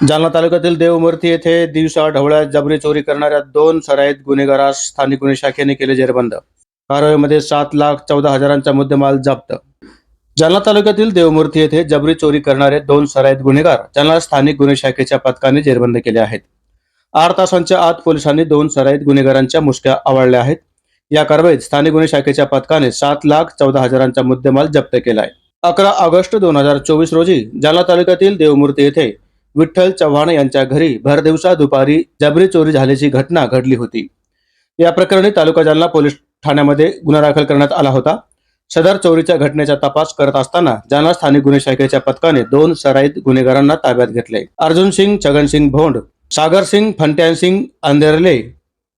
जालना तालुक्यातील देवमूर्ती येथे दिवसा ढवळ्यात जबरी चोरी करणाऱ्या दोन सराईत गुन्हेगारास स्थानिक गुन्हे शाखेने केले जेरबंद. कारवाईमध्ये सात लाख चौदा हजारांचा मुद्देमाल जप्त. जालना तालुक्यातील देवमूर्ती येथे जबरी चोरी करणारे दोन सराईत गुन्हेगार ज्यांना स्थानिक गुन्हे शाखेच्या पथकाने जेरबंद केले आहेत. आठ तासांच्या आत पोलिसांनी दोन सराईत गुन्हेगारांच्या मुसक्या आवळल्या आहेत. या कारवाईत स्थानिक गुन्हे शाखेच्या पथकाने सात लाख चौदा हजारांचा मुद्देमाल जप्त केला आहे अकरा ऑगस्ट दोन हजार चोवीस रोजी जालना तालुक्यातील देवमूर्ती येथे विठ्ठल चव्हाण यांच्या घरी भरदिवसा दुपारी जबरी चोरी झाल्याची घटना घडली होती. या प्रकरणी तालुका जालना पोलीस ठाण्यामध्ये गुन्हा दाखल करण्यात आला होता. सदर चोरीच्या घटनेचा तपास करत असताना जालना स्थानिक गुन्हे शाखेच्या पथकाने दोन सराईत गुन्हेगारांना ताब्यात घेतले. अर्जुन सिंग छगनसिंग भोंड सागर सिंग फंट्यान सिंग अंधेरले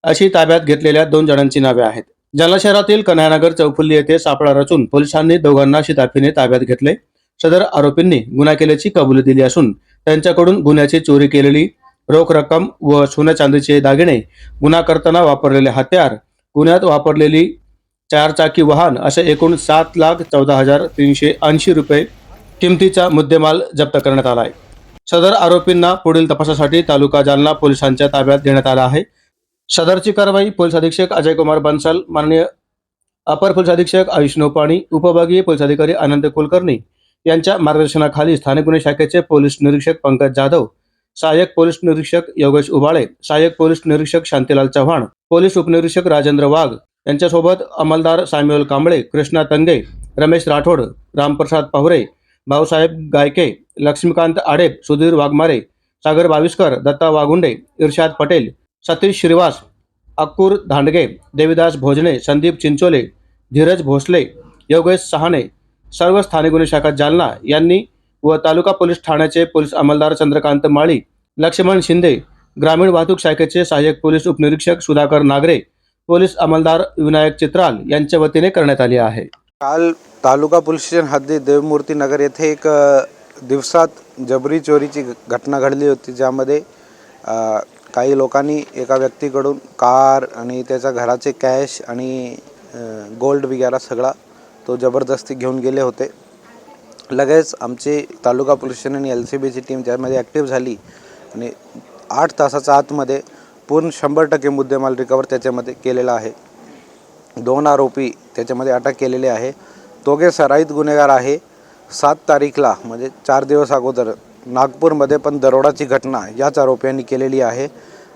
अशी ताब्यात घेतलेल्या दोन जणांची नावे आहेत. जालना शहरातील कन्हानगर चौफुल्ली येथे सापळा रचून पोलिसांनी दोघांना शिताफीने ताब्यात घेतले. सदर आरोपींनी गुन्हा केल्याची कबुली दिली असून त्यांच्याकडून गुन्ह्याची चोरी केलेली रोख रक्कम व सोन्या चांदीचे दागिने गुन्हा करताना वापरलेले हत्यार गुन्ह्यात वापरलेली चारचाकी वाहन असे एकूण सात लाख चौदा हजार तीनशे ऐंशी रुपये किमतीचा मुद्देमाल जप्त करण्यात आला आहे. सदर आरोपींना पुढील तपासासाठी तालुका जालना पोलिसांच्या ताब्यात देण्यात आला आहे. सदरची कारवाई पोलीस अधीक्षक अजय कुमार बन्सल माननीय अपर पोलीस अधीक्षक आयुष नोपाणी उपविभागीय पोलीस अधिकारी आनंद कुलकर्णी यांच्या मार्गदर्शनाखाली स्थानिक गुन्हे शाखेचे पोलीस निरीक्षक पंकज जाधव सहाय्यक पोलीस निरीक्षक योगेश उबाळे सहाय्यक पोलीस निरीक्षक शांतीलाल चव्हाण पोलीस उपनिरीक्षक राजेंद्र वाघ यांच्यासोबत अंमलदार साम्युअल कांबळे कृष्णा तंगे रमेश राठोड रामप्रसाद पवरे भाऊसाहेब गायके लक्ष्मीकांत आडेप सुधीर वाघमारे सागर बाविस्कर दत्ता वागुंडे इर्शाद पटेल सतीश श्रीवास अक्कूर धांडगे देविदास भोजने संदीप चिंचोले धीरज भोसले योगेश सहाणे सर्व स्थानिक गुन्हे शाखा जालना यांनी व तालुका पोलीस ठाण्याचे पोलीस अंमलदार चंद्रकांत माळी लक्ष्मण शिंदे ग्रामीण वाहतूक शाखेचे सहाय्यक पोलीस उपनिरीक्षक सुधाकर नागरे पोलीस अंमलदार विनायक चित्राल यांच्या वतीने करण्यात आली आहे. काल तालुका पोलीस स्टेशन हद्दी देवमूर्ती नगर येथे एक दिवसात जबरी चोरीची घ- घटना घडली होती ज्यामध्ये काही लोकांनी एका व्यक्तीकडून कार आणि त्याच्या घराचे कॅश आणि गोल्ड वगैरे सगळा तो जबरदस्ती घेऊन गेले होते. लगेच आमची तालुका पोलीस स्टेशन आणि एल सी बीची टीम त्यामध्ये ॲक्टिव्ह झाली आणि आठ तासाच्या आतमध्ये पूर्ण शंभर टक्के मुद्देमाल रिकवर त्याच्यामध्ये केलेला आहे. दोन आरोपी त्याच्यामध्ये अटक केलेले आहे. दोघे सराईत गुन्हेगार आहे. सात तारीखला म्हणजे चार दिवस अगोदर नागपूरमध्ये पण दरोडाची घटना याच आरोपींनी केलेली आहे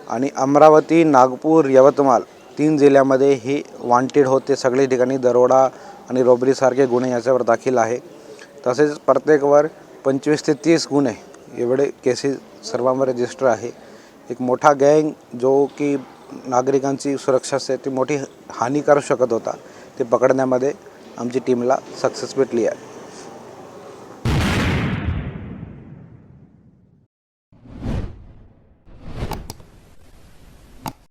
आणि अमरावती नागपूर यवतमाळ तीन जिल्ह्यामध्ये ही वॉन्टेड होते. सगळे ठिकाणी दरोडा आणि रोबरीसारखे गुन्हे याच्यावर दाखल आहे. तसेच प्रत्येकवर पंचवीस ते तीस गुन्हे एवढे केसेस सर्वांवर रजिस्टर आहे. एक मोठा गँग जो की नागरिकांची सुरक्षा असते ती मोठी हानी करू शकत होता ते पकडण्यामध्ये आमची टीमला सक्सेस भेटली आहे.